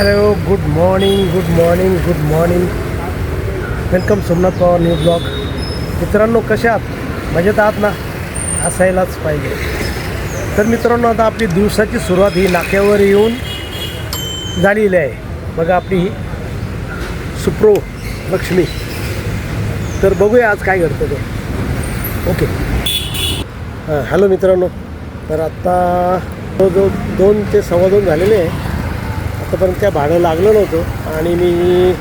Hello good morning good morning good morning welcome Somnath Pawar new blog मित्रांनो कशा आहात? मजेत आहात ना? असायलाच पाहिजे. तर मित्रांनो आता आपली दिवसाची सुरुवात ही नाक्यावर येऊन झालेली आहे. बघा आपली ही सुप्रो लक्ष्मी. तर बघूया आज काय घडतं ते. ओके. हां हॅलो मित्रांनो. तर आत्ता जवळजवळ दोन ते सव्वा दोन झालेले आहे. आत्तापर्यंत काय भाडं लागलं नव्हतं आणि मी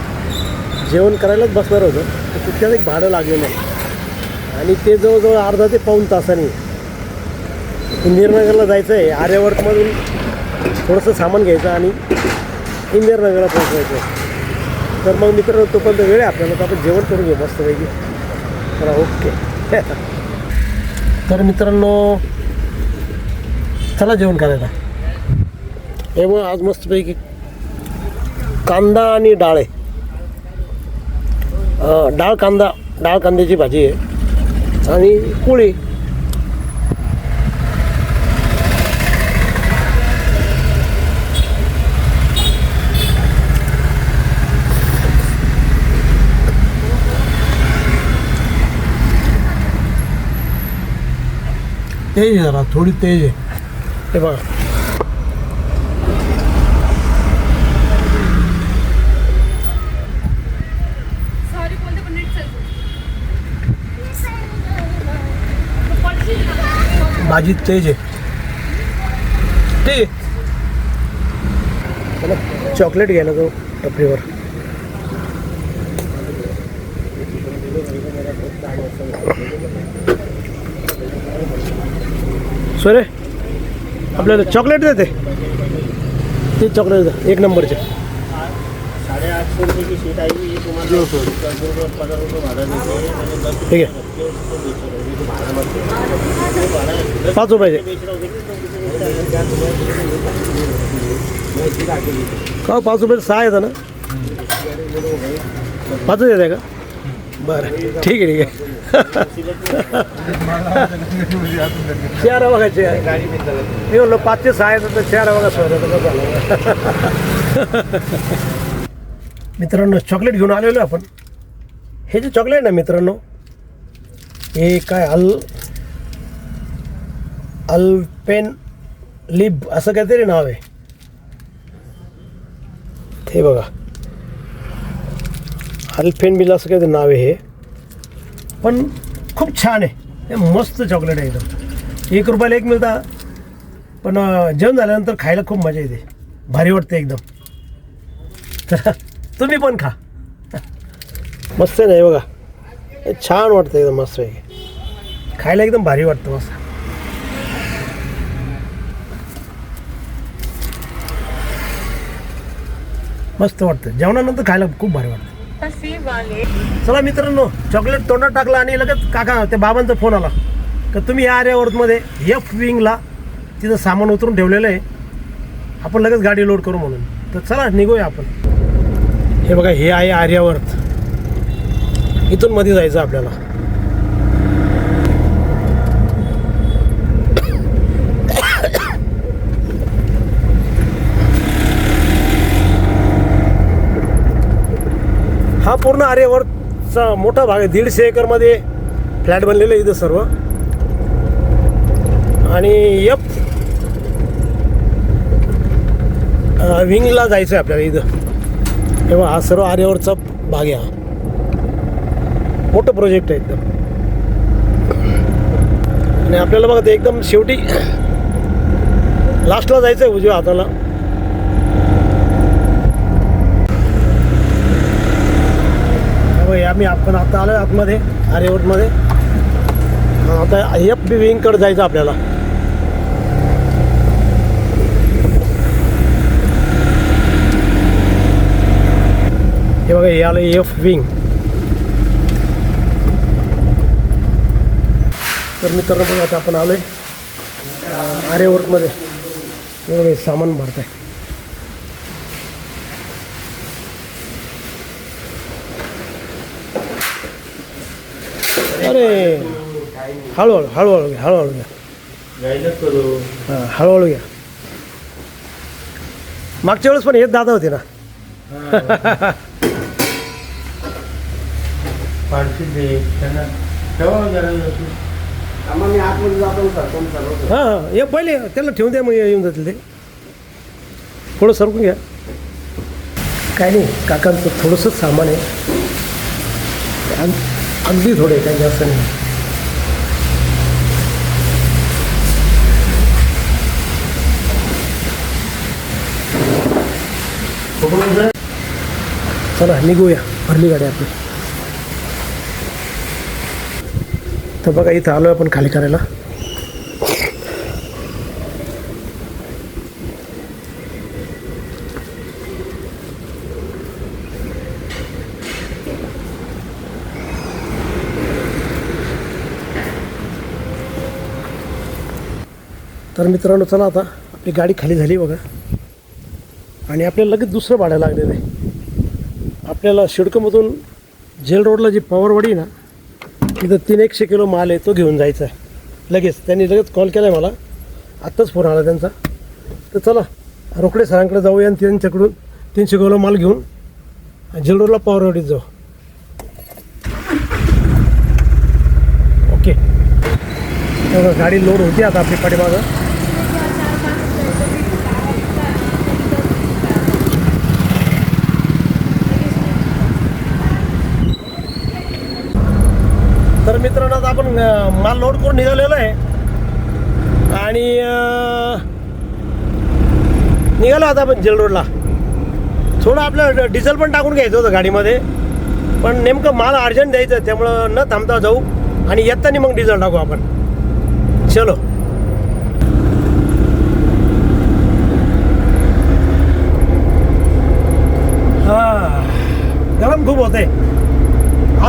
जेवण करायलाच बसणार होतो. तर कुठल्याच एक भाडं लागलेलं आहे आणि ते जवळजवळ अर्धा ते पाऊण तासाने इंदिरनगरला जायचं आहे. आर्यवर्तमधून थोडंसं सामान घ्यायचं आणि इंदिरनगरला पोहोचवायचं आहे. तर मग मित्र तोपर्यंत वेळ आहे आपल्याला. तर आपण जेवण करून घेऊ मस्तपैकी. चला ओके. तर मित्रांनो चला जेवण करायला. हे मग आज मस्तपैकी कांदा आणि डाळ आहे. डाळ कांदा डाळ कांद्याची भाजी आहे. आणि पोळी. तेज आहे जरा थोडी तेज आहे. हे बघा सॉरी कोणते पण नीट चालतो अजित तेज आहे. ते. चॉकलेट घ्यायला जाऊ टपरीवर. सोरे आपल्याला चॉकलेट देते. ते चॉकलेट एक नंबरचे साडेआठशे रुपयाची आहे ही तुम्हाला रुपये भाडं देते आणि दस ठीक आहे पाच रुपयाचे का हो, पाच रुपये सहा येतं ना? पाचच येत का? बरं ठीक आहे ठीक आहे. चार बघायचे. मी म्हणलो पाचशे सहा येतं तर चार बघा सोय झालं मित्रांनो चॉकलेट घेऊन आलेलो आपण. हे जे चॉकलेट ना मित्रांनो हे काय अल अल्पेन लिब असं काहीतरी नाव आहे. ते बघा. अल्पेन बिल असं काहीतरी नाव आहे हे. पण खूप छान आहे. हे मस्त चॉकलेट आहे एकदम. एक रुपयाला एक मिळता. पण जेवण झाल्यानंतर खायला खूप मजा येते. भारी वाटते एकदम. तर तुम्ही पण खा. मस्त नाही बघा. हे छान वाटतं एकदम मस्त आहे खायला एकदम भारी वाटतं मस्त मस्त वाटतं. जेवणानंतर खायला खूप भारी वाटतं. चला मित्रांनो चॉकलेट तोंडात टाकलं आणि लगेच काका त्या बाबांचा फोन आला. का तुम्ही या आर्यावर्तमध्ये एफ विंगला तिथं सामान उतरून ठेवलेलं आहे. आपण लगेच गाडी लोड करू म्हणून. तर चला निघूया आपण. हे बघा हे आहे आर्यावर्त. इथून मध्ये जायचं आपल्याला. हा पूर्ण आर्यवर्तचा मोठा भाग आहे. दीडशे एकरमध्ये फ्लॅट बनलेले आहे इथं सर्व. आणि यप विंगला जायचं आहे आपल्याला इथं. तेव्हा हा सर्व आर्यावरचा भाग आहे हा. मोठं प्रोजेक्ट आहे एकदम. आणि आपल्याला बघा ते एकदम शेवटी लास्टला जायचं आहे उजव्या हाताला. आम्ही आपण आता आलो आतमध्ये आर्यवटमध्ये आता एफ बी विंगकडे जायचं आपल्याला. बघा आलं एफ विंग तर मित्रांनो बघा आता आपण आलोय अं, आर्यवर्तमध्ये हे बघा हे सामान भरत आहे अरे हळूहळू हळूहळू घ्या हळूहळू घ्या. हां हळूहळू घ्या. मागच्या वेळेस पण हेच दादा होते ना? पाडशील दे त्यांना ठेवा जरा आम्हाला मी आतमध्ये जातो ना सर कोण चालवतो हां हां हे पहिले त्याला ठेवून द्या मग येऊन जातील ते. थोडं सरकून घ्या. काय नाही काकांचं थोडंसंच सामान आहे. अग- अगदी थोडे काही जास्त नाही. चला निघूया भरली गाडी आपली. तर बघा इथं आलो आपण खाली करायला. तर मित्रांनो चला आता आपली गाडी खाली झाली बघा. आणि आपल्याला लगेच दुसरं भाडं लागलेलं आहे. आपल्याला शिडकमधून जेल रोडला जी पॉवरवाडी ना तिथं तीन एकशे किलो माल आहे तो घेऊन जायचा आहे. लगेच त्यांनी लगेच कॉल केला आहे मला. आत्ताच फोन आला त्यांचा. तर चला रोकडे सरांकडे जाऊया आणि त्यांच्याकडून तीनशे किलो माल घेऊन. जिल्डोरला पावरवाडीत जाऊ. ओके गाडी लोड होती आता आपली पाठीमागं तर मित्रांनो आता आपण अं, माल लोड करून निघालेला आहे. आणि निघालो आता आपण जेल रोडला थोडं आपलं डिझेल पण टाकून घ्यायचं होतं गाडीमध्ये. पण नेमकं माल अर्जंट द्यायचं आहे, त्यामुळं न थांबता जाऊ आणि येताना मग डिझेल टाकू आपण. चलो हा गरम खूप होते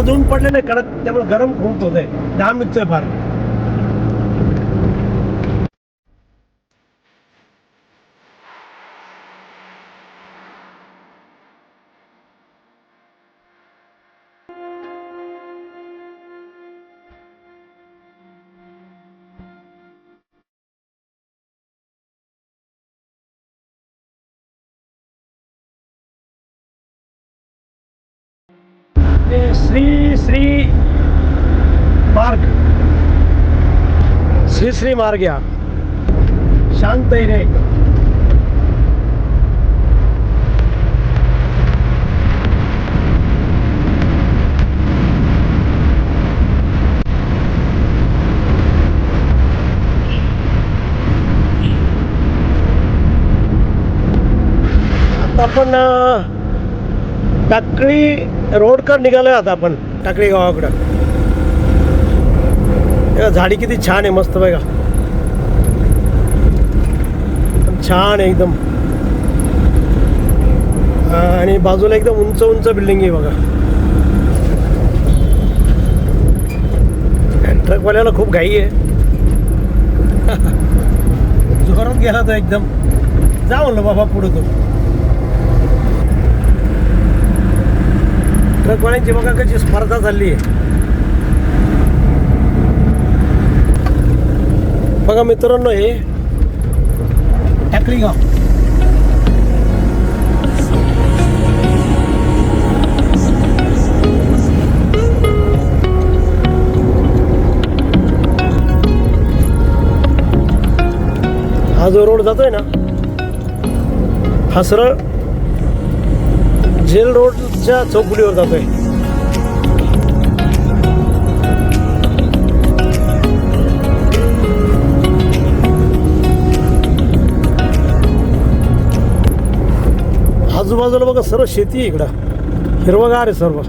आज ऊन पडले नाही कडक त्यामुळे गरम खूप होत आहे घाम निघतोय फार. श्री श्री मार्ग। श्री श्री मार्ग या। शांत रे आता आपण टाकळी रोडकर निघालोय आता आपण टाकळी गावाकडं. झाडी किती छान आहे मस्त बघा. छान आहे एकदम. आणि बाजूला एकदम उंच उंच बिल्डिंग आहे बघा. ट्रकवाल्याला खूप घाई आहे. जोरात गेला तो एकदम. जा म्हणलं बाबा पुढे तो. ट्रकवाल्यांची बघा कशी स्पर्धा चालली आहे बघा मित्रांनो हे. टाकळी गाव हा जो रोड जातोय ना हा सरळ जेल रोडच्या चौकुलीवर जातोय. आजूबाजूला बघा सर्व शेती आहे इकडं. हिरवगार आहे सर्व.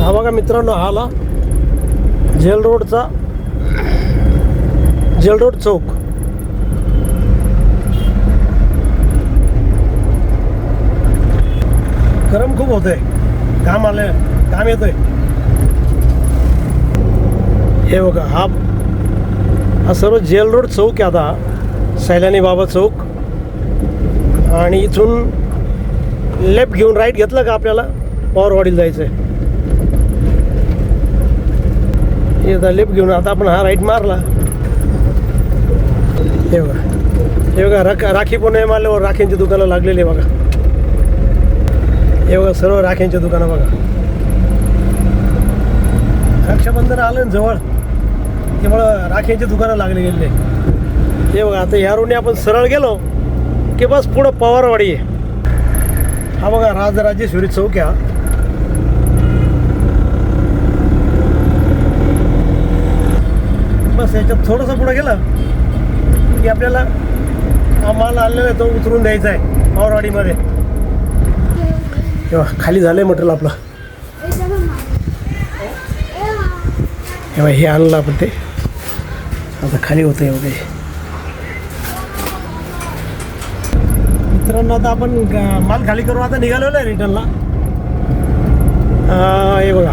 हा बघा मित्रांनो आला. जेल रोडचा जेल रोड चौक. गरम खूप होतंय. काम आलंय. काम येतोय. हे बघा हा हा सर्व जेल रोड चौक आहे आता. सैलानी बाबा चौक. आणि इथून लेफ्ट घेऊन राईट घेतलं का आपल्याला? पॉवरवाडीला जायचं आहे हे आता लेफ्ट घेऊन आता आपण हा राईट मारला. हे बघा. हे बघा राख राखी पौर्णिमा आल्यावर राखींची दुकानं लागलेली आहे बघा. हे बघा सर्व राख्यांची दुकानं बघा. रक्षाबंधन आलं ना जवळ त्यामुळं राख्यांची दुकानं लागली गेलेली हे बघा आता ह्या रोडने आपण सरळ गेलो की बस पुढं पवारवाडी आहे. हा बघा राजराजेश्वरी चौक बस याच्यात थोडंसं पुढं गेलं की आपल्याला हा माल आणलेला आहे तो उतरून द्यायचा आहे पवारवाडीमध्ये. तेव्हा खाली झालं आहे मटेरियल आपलं. तेव्हा हे आणलं आपण ते. आता खाली होतं आहे वगैरे मित्रांनो आता आपण माल खाली करून आता निघालेलो आहे रिटर्नला. हे बघा.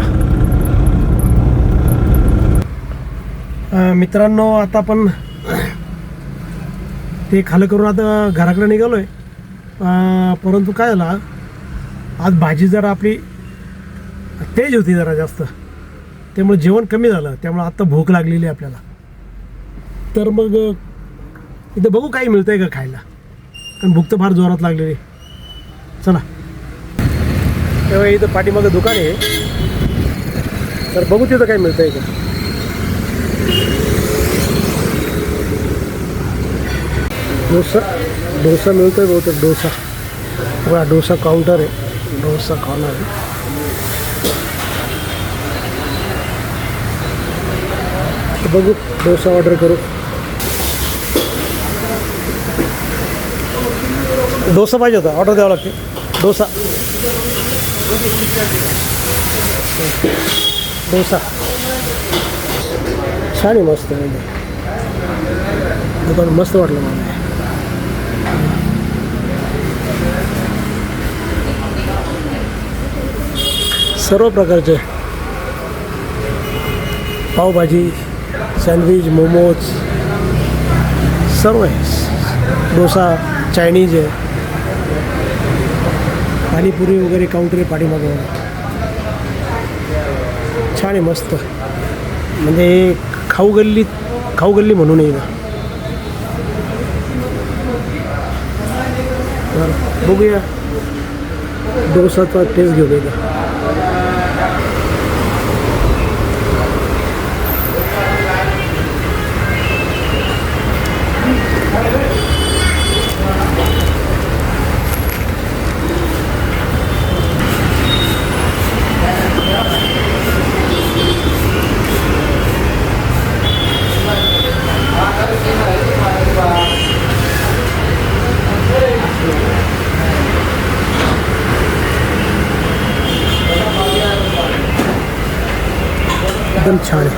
मित्रांनो आता आपण ते खाली करून आता घराकडे निघालो आहे परंतु काय झालं आज भाजी जरा आपली तेज होती जरा जास्त. त्यामुळे जेवण कमी झालं. त्यामुळे आत्ता भूक लागलेली आहे आपल्याला. तर मग इथं बघू काही मिळतं आहे का खायला. कारण भूक तर फार जोरात लागलेली चला. तेव्हा इथं पाठीमागं दुकान आहे. तर बघू तिथं काही मिळतं आहे का. डोसा डोसा मिळतोय बहुतेक डोसा. बघा डोसा काउंटर आहे. डोसा कॉर्नर आहे तर बघू डोसा ऑर्डर करू डोसा पाहिजे होता ऑर्डर द्यावं लागते डोसा डोसा छान आहे मस्त आहे एकदम. दुकान मस्त वाटलं मला सर्व प्रकारचे पावभाजी सँडविच मोमोज सर्व आहे. डोसा चायनीज आहे. पाणीपुरी वगैरे काउंटर आहे पाठीमागे. छान आहे मस्त. म्हणजे खाऊ गल्ली खाऊ गल्ली म्हणून येईल बघूया. डोसाचा टेस्ट घेऊन येईल एकदम छान आहे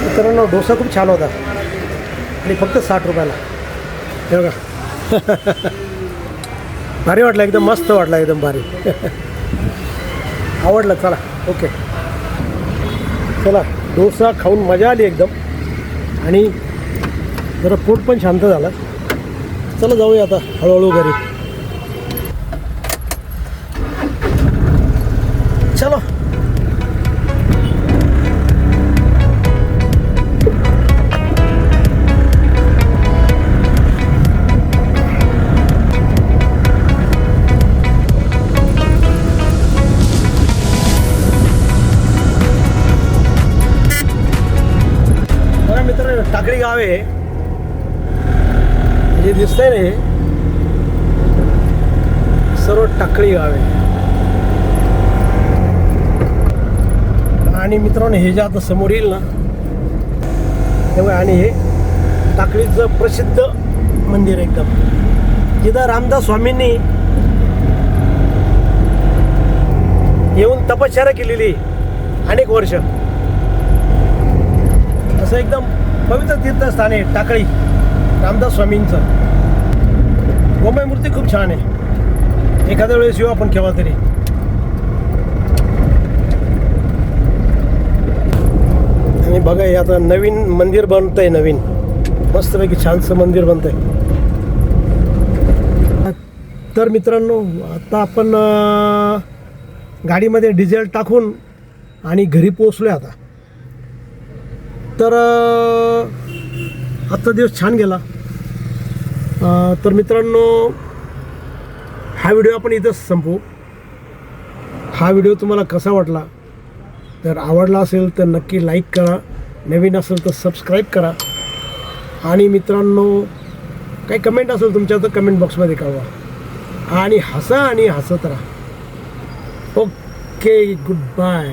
मित्रांनो डोसा खूप छान होता आणि फक्त साठ रुपयाला हे बघा भारी वाटलं एकदम मस्त वाटलं एकदम भारी आवडलं चला ओके. चला डोसा खाऊन मजा आली एकदम. आणि जरा पोट पण शांत झालं. चला जाऊया आता हळूहळू घरी. आहे. जे दिसतंय ना हे सर्व टाकळी गाव. आहे आणि मित्रांनो हे जे आता समोर येईल ना तेव्हा आणि हे टाकळीचं प्रसिद्ध मंदिर एकदम. जिथं रामदास स्वामींनी येऊन तपश्चर्या केलेली अनेक वर्ष. असं एकदम पवित्र तीर्थस्थान आहे टाकळी. रामदास स्वामींचं. गोमय मूर्ती खूप छान आहे. एखाद्या वेळेस येऊ आपण केव्हा तरी. आणि बघा हे आता नवीन मंदिर बनतंय नवीन. मस्तपैकी छानसं मंदिर बनतंय. तर मित्रांनो आता आपण गाडीमध्ये डिझेल टाकून आणि घरी पोचलो आहे आता. तर आजचा दिवस छान गेला. तर मित्रांनो हा व्हिडिओ आपण इथंच संपवू. हा व्हिडिओ तुम्हाला कसा वाटला? जर आवडला असेल तर नक्की लाईक करा. नवीन असेल तर सबस्क्राईब करा. आणि मित्रांनो काही कमेंट असेल तुमच्या तर कमेंट बॉक्समध्ये कळवा. आणि हसा आणि हसत राहा. Okay good bye